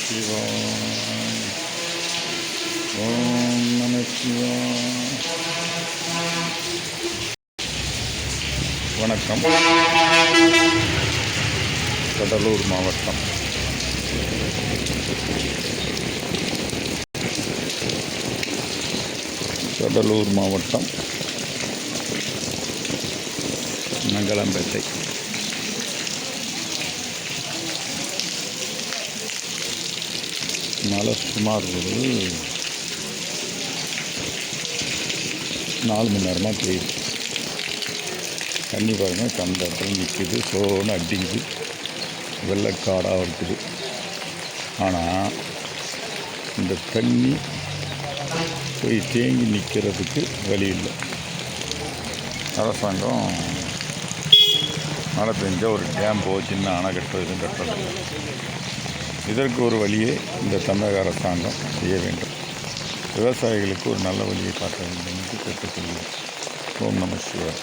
சிவாய் ஓம் நம வணக்கம். கடலூர் மாவட்டம். கடலூர் மாவட்டம். மங்களம்பேட்டை மழை சுமார் ஒரு நாலு மணி நேரமாக பெய்யுது தண்ணி பாருங்கள் கந்த இடத்துல நிற்கிது சோன்னு அடிக்குது. வெள்ளக்காடாக இருக்குது. ஆனால் இந்த தண்ணி போய் தேங்கி நிற்கிறதுக்கு வழி இல்லை. அரசாங்கம் மழை பெஞ்சால் ஒரு டேம் போ சின்ன அணை கட்டுறது கட்டுறது இதற்கு ஒரு வழியை இந்த தமிழக அரசாங்கம் செய்ய வேண்டும். விவசாயிகளுக்கு ஒரு நல்ல வழியை காட்ட வேண்டும் என்று கேட்டுக்கொள்கிறேன். ஓம் நம சிவாய்.